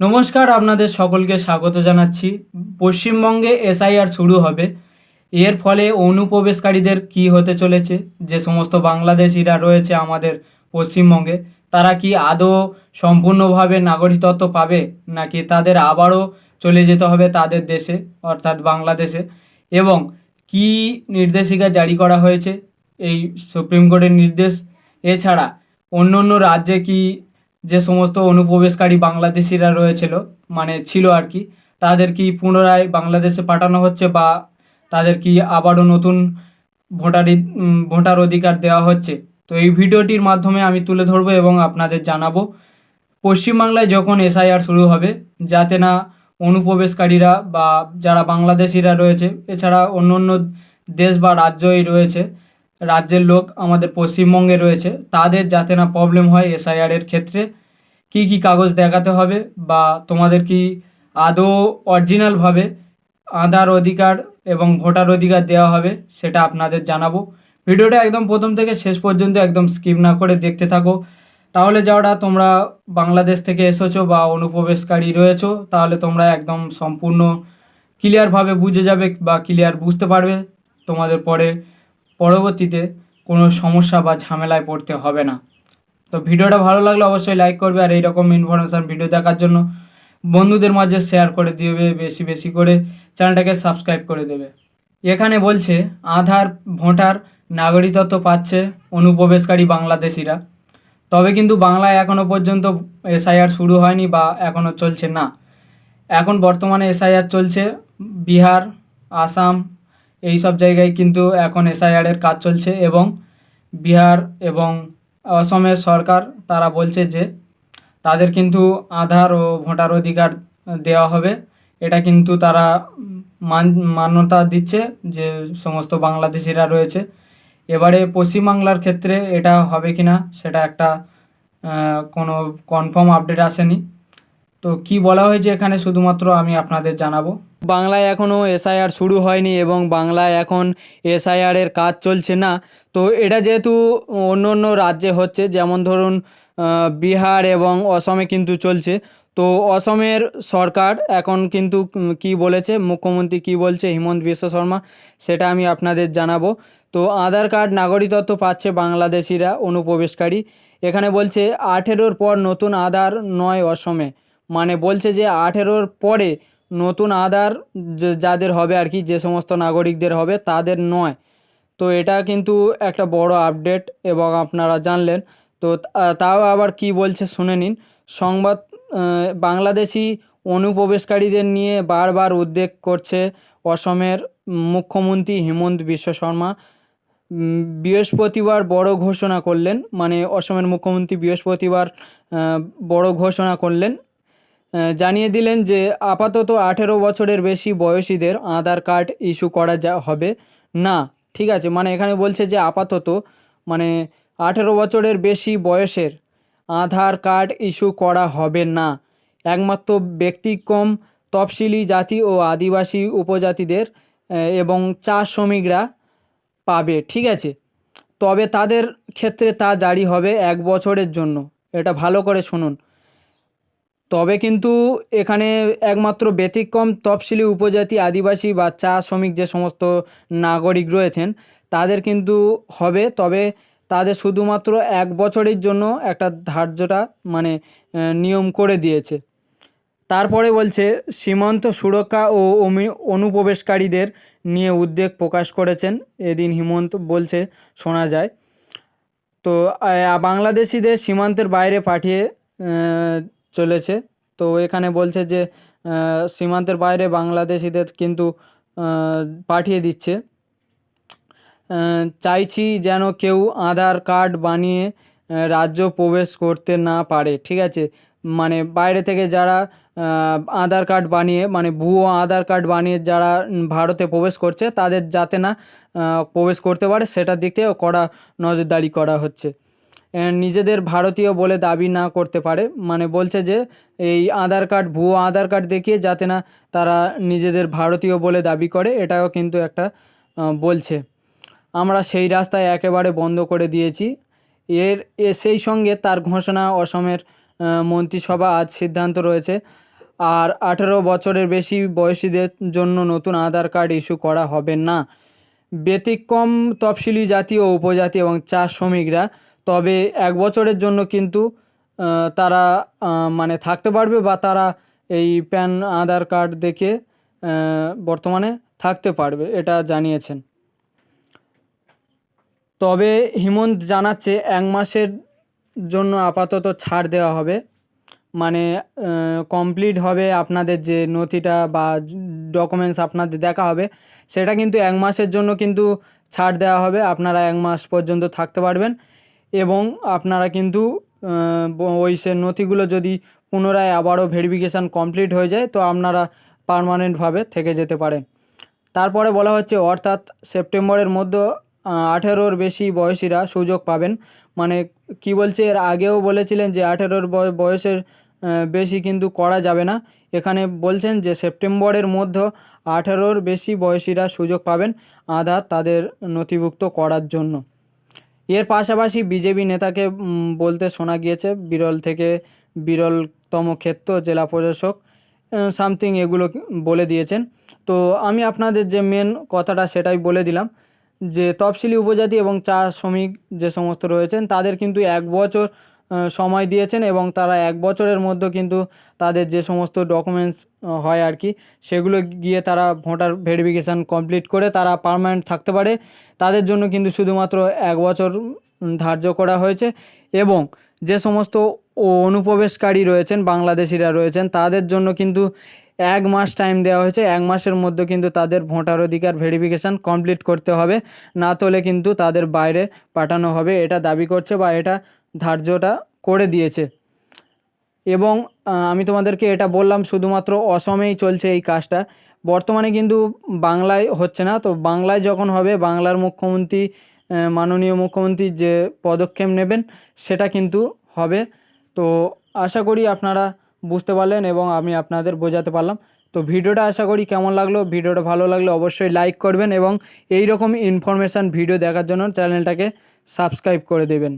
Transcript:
নমস্কার, আপনাদের সকলকে স্বাগত জানাচ্ছি। পশ্চিমবঙ্গে এসআইআর শুরু হবে। এর ফলে অনুপ্রবেশকারীদের কি হতে চলেছে? যে সমস্ত বাংলাদেশিরা রয়েছে আমাদের পশ্চিমবঙ্গে, তারা কি আদৌ সম্পূর্ণভাবে নাগরিকত্ব পাবে? নাকি তাদের আবারও চলে যেতে হবে তাদের দেশে, অর্থাৎ বাংলাদেশে? এবং কি নির্দেশিকা জারি করা হয়েছে? এই সুপ্রিম কোর্টের নির্দেশ। এছাড়া অন্য অন্য রাজ্যে কি যে সমস্ত অনুপ্রবেশকারী বাংলাদেশিরা রয়েছিল মানে ছিল আর কি, তাদের কি পুনরায় বাংলাদেশে পাঠানো হচ্ছে বা তাদের কি আবারও নতুন ভোটার ভোটার অধিকার দেওয়া হচ্ছে? তো এই ভিডিওটির মাধ্যমে আমি তুলে ধরবো এবং আপনাদের জানাব। পশ্চিমবাংলায় যখন এসআইআর শুরু হবে, যাতে না অনুপ্রবেশকারীরা বা যারা বাংলাদেশিরা রয়েছে, এছাড়া অন্য অন্য দেশ বা রাজ্যই রয়েছে রাজ্যের লোক আমাদের পশ্চিমবঙ্গে রয়েছে, তাদের যাতে না প্রবলেম হয় এসআইআর এর ক্ষেত্রে, কি কি কাগজ দেখাতে হবে বা তোমাদের কি আদৌ অরিজিনালভাবে আধার অধিকার এবং ভোটার অধিকার দেওয়া হবে সেটা আপনাদের জানাব। ভিডিওটা একদম প্রথম থেকে শেষ পর্যন্ত একদম স্কিপ না করে দেখতে থাকো। তাহলে যারা তোমরা বাংলাদেশ থেকে এসেছ বা অনুপ্রবেশকারী রয়েছো, তাহলে তোমরা একদম সম্পূর্ণ ক্লিয়ারভাবে বুঝে যাবে বা ক্লিয়ার বুঝতে পারবে। তোমাদের পরে পরবর্তীতে কোনো সমস্যা বা ঝামেলায় পড়তে হবে না। তো ভিডিওটা ভালো লাগলে অবশ্যই লাইক করবে আর এইরকম ইনফরমেশান ভিডিও দেখার জন্য বন্ধুদের মাঝে শেয়ার করে দিবে বেশি বেশি করে চ্যানেলটাকে সাবস্ক্রাইব করে দেবে। এখানে বলছে, আধার, ভোটার, নাগরিকত্ব পাচ্ছে অনুপ্রবেশকারী বাংলাদেশিরা। তবে কিন্তু বাংলায় এখনও পর্যন্ত এসআইআর শুরু হয়নি বা এখনও চলছে না। এখন বর্তমানে এসআইআর চলছে, বিহার, আসাম এই সব জায়গায় কিন্তু এখন এসআইআর এর কাজ চলছে এবং বিহার এবং অসমের সরকার তারা বলছে যে তাদের কিন্তু আধার ও ভোটার অধিকার দেওয়া হবে। এটা কিন্তু তারা মান, মান্যতা দিচ্ছে যে সমস্ত বাংলাদেশিরা রয়েছে। এবারে পশ্চিমবাংলার ক্ষেত্রে এটা হবে কি না সেটা একটা কোনো কনফার্ম আপডেট আসেনি। তো কি বলা হয়েছে এখানে শুধুমাত্র আমি আপনাদের জানাব। বাংলায় এখনও এসআইআর শুরু হয়নি এবং বাংলায় এখন এসআইআর এর কাজ চলছে না। তো এটা যেহেতু অন্য অন্য রাজ্যে হচ্ছে, যেমন ধরুন বিহার এবং অসমে কিন্তু চলছে। তো অসমের সরকার এখন কিন্তু কি বলেছে, মুখ্যমন্ত্রী কি বলছে, হিমন্ত বিশ্ব শর্মা, সেটা আমি আপনাদের জানাব। তো আধার কার্ড নাগরিকত্ব পাচ্ছে বাংলাদেশিরা, অনুপ্রবেশকারী। এখানে বলছে, আঠেরোর পর নতুন আধার নয় অসমে। মানে বলছে যে আঠেরোর পরে নতুন আধার যাদের হবে আর কি, যে সমস্ত নাগরিকদের হবে তাদের নয়। তো এটা কিন্তু একটা বড় আপডেট এবং আপনারা জানলেন। তো তাও আবার কি বলছে শুনে নিন। সংবাদ বাংলাদেশি অনুপ্রবেশকারীদের নিয়ে বারবার উদ্বেগ করছে অসমের মুখ্যমন্ত্রী হিমন্ত বিশ্ব শর্মা। বৃহস্পতিবার বড় ঘোষণা করলেন মানে অসমের মুখ্যমন্ত্রী বৃহস্পতিবার বড় ঘোষণা করলেন জানিয়ে দিলেন যে আপাতত আঠেরো বছরের বেশি বয়সীদের আধার কার্ড ইস্যু করা যা হবে। না, ঠিক আছে মানে এখানে বলছে যে আপাতত মানে আঠেরো বছরের বেশি বয়সের আধার কার্ড ইস্যু করা হবে না। একমাত্র ব্যতিক্রম তফসিলি জাতি ও আদিবাসী উপজাতিদের এবং চা শ্রমিকরা পাবে, ঠিক আছে? তবে তাদের ক্ষেত্রে তা জারি হবে এক বছরের জন্য। এটা ভালো করে শুনুন। তবে কিন্তু এখানে একমাত্র ব্যতিক্রম তফসিলি উপজাতি আদিবাসী বা চা শ্রমিক যে সমস্ত নাগরিক রয়েছেন, তাদের কিন্তু হবে। তবে তাদের শুধুমাত্র এক বছরের জন্য একটা ধার্যটা মানে নিয়ম করে দিয়েছে। তারপরে বলছে, সীমান্ত সুরক্ষা ও অনুপ্রবেশকারীদের নিয়ে উদ্বেগ প্রকাশ করেছেন। এদিন হিমন্ত বলছে, শোনা যায়। তো বাংলাদেশিদের সীমান্তের বাইরে পাঠিয়ে চলেছে। তো এখানে বলছে যে সীমান্তের বাইরে বাংলাদেশিদের কিন্তু পাঠিয়ে দিচ্ছে। চাইছি যেন কেউ আধার কার্ড বানিয়ে রাজ্য প্রবেশ করতে না পারে, ঠিক আছে? মানে বাইরে থেকে যারা আধার কার্ড বানিয়ে মানে ভুয়ো আধার কার্ড বানিয়ে যারা ভারতে প্রবেশ করছে, তাদের যাতে না প্রবেশ করতে পারে, সেটার দিক থেকেও কড়া নজরদারি করা হচ্ছে। নিজেদের ভারতীয় বলে দাবি না করতে পারে। মানে বলছে যে, এই আধার কার্ড, ভুয়ো আধার কার্ড দেখিয়ে যাতে না তারা নিজেদের ভারতীয় বলে দাবি করে, এটাও কিন্তু একটা বলছে। আমরা সেই রাস্তায় একেবারে বন্ধ করে দিয়েছি। এর সেই সঙ্গে তার ঘোষণা অসমের মন্ত্রিসভা আজ সিদ্ধান্ত রয়েছে। আর আঠেরো বছরের বেশি বয়সীদের জন্য নতুন আধার কার্ড ইস্যু করা হবে না। ব্যতিক্রম তফসিলি জাতি ও উপজাতি এবং চা শ্রমিকরা তবে এক বছরের জন্য কিন্তু তারা মানে থাকতে পারবে বা তারা এই প্যান, আধার কার্ড দেখে বর্তমানে থাকতে পারবে, এটা জানিয়েছেন। তবে হিমন্ত জানাচ্ছে এক মাসের জন্য আপাতত ছাড় দেওয়া হবে। মানে কমপ্লিট হবে আপনাদের যে নথিটা বা ডকুমেন্টস আপনাদের দেখা হবে, সেটা কিন্তু এক মাসের জন্য কিন্তু ছাড় দেওয়া হবে। আপনারা এক মাস পর্যন্ত থাকতে পারবেন। এবং আপনারা কিন্তু ওই সে নথিগুলো যদি পুনরায় আবারও ভেরিফিকেশান কমপ্লিট হয়ে যায়, তো আপনারা পার্মানেন্টভাবে থেকে যেতে পারেন। তারপরে বলা হচ্ছে, অর্থাৎ সেপ্টেম্বরের মধ্যে আঠেরোর বেশি বয়সীরা সুযোগ পাবেন। মানে কি বলছে, এর আগেও বলেছিলেন যে আঠেরোর বয়সের বেশি কিন্তু করা যাবে না। এখানে বলছেন যে সেপ্টেম্বরের মধ্যে আঠেরোর বেশি বয়সীরা সুযোগ পাবেন আধার তাদের নথিভুক্ত করার জন্য। এর পাশাপাশি বিজেপি নেতাকে বলতে শোনা গিয়েছে, বিরল থেকে বিরলতম ক্ষেত্র জেলা প্রশাসক সামথিং এগুলো বলে দিয়েছেন। তো আমি আপনাদের যে মেন কথাটা সেটাই বলে দিলাম, যে তফসিলি উপজাতি এবং চা শ্রমিক যে সমস্ত রয়েছেন, তাদের কিন্তু এক বছর সময় দিয়েছেন এবং তারা এক বছরের মধ্যে কিন্তু তাদের যে সমস্ত ডকুমেন্টস হয় আর কি, সেগুলো গিয়ে তারা ভোটার ভেরিফিকেশান কমপ্লিট করে তারা পার্মানেন্ট থাকতে পারে। তাদের জন্য কিন্তু শুধুমাত্র এক বছর ধার্য করা হয়েছে এবং যে সমস্ত অনুপ্রবেশকারী রয়েছেন, বাংলাদেশিরা রয়েছেন, তাদের জন্য কিন্তু এক মাস টাইম দেওয়া হয়েছে। এক মাসের মধ্যে কিন্তু তাদের ভোটার অধিকার ভেরিফিকেশান কমপ্লিট করতে হবে। না তোলে কিন্তু তাদের বাইরে পাঠানো হবে। এটা দাবি করছে বা এটা ধার্যটা করে দিয়েছে। এবং আমি তোমাদেরকে এটা বললাম শুধুমাত্র অসমেই চলছে এই কাজটা। বর্তমানে কিন্তু বাংলায় হচ্ছে না। তো বাংলায় যখন হবে, বাংলার মুখ্যমন্ত্রী মাননীয় মুখ্যমন্ত্রী যে পদক্ষেপ নেবেন, সেটা কিন্তু হবে। তো আশা করি আপনারা বুঝতে পারলেন এবং আমি আপনাদের বোঝাতে পারলাম। তো ভিডিওটা আশা করি কেমন লাগল? ভিডিওটা ভালো লাগলে অবশ্যই লাইক করবেন এবং এই রকম ইনফরমেশান ভিডিও দেখার জন্য চ্যানেলটাকে সাবস্ক্রাইব করে দেবেন।